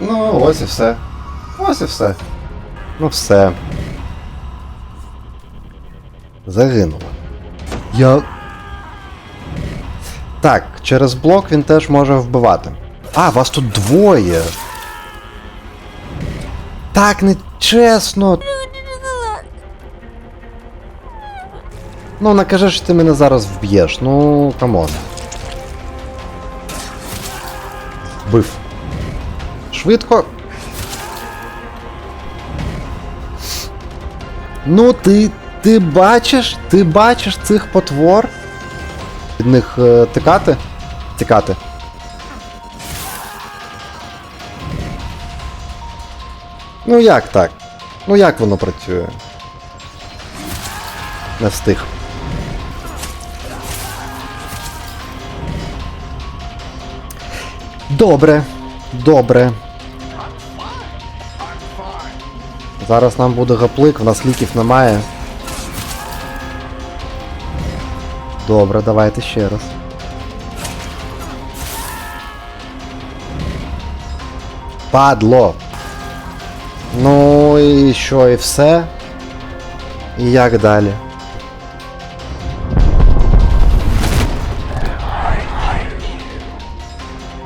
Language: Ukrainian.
Ну, ось і все. Ось і все. Ну все. Загинула. Я. Так, через блок він теж може вбивати. А, вас тут двоє. Так нечесно. Ну, накажи, що ти мене зараз вб'єш. Ну, камон. Вбив. Швидко. Ну, ти. Ти бачиш? Ти бачиш цих потвор? Від них е, тикати? Тікати. Ну як так? Ну як воно працює? Не встиг. Добре. Добре. Зараз нам буде гаплик, в нас ліків немає. Добре, давайте ще раз. Падло. Ну і що, і все? І як далі?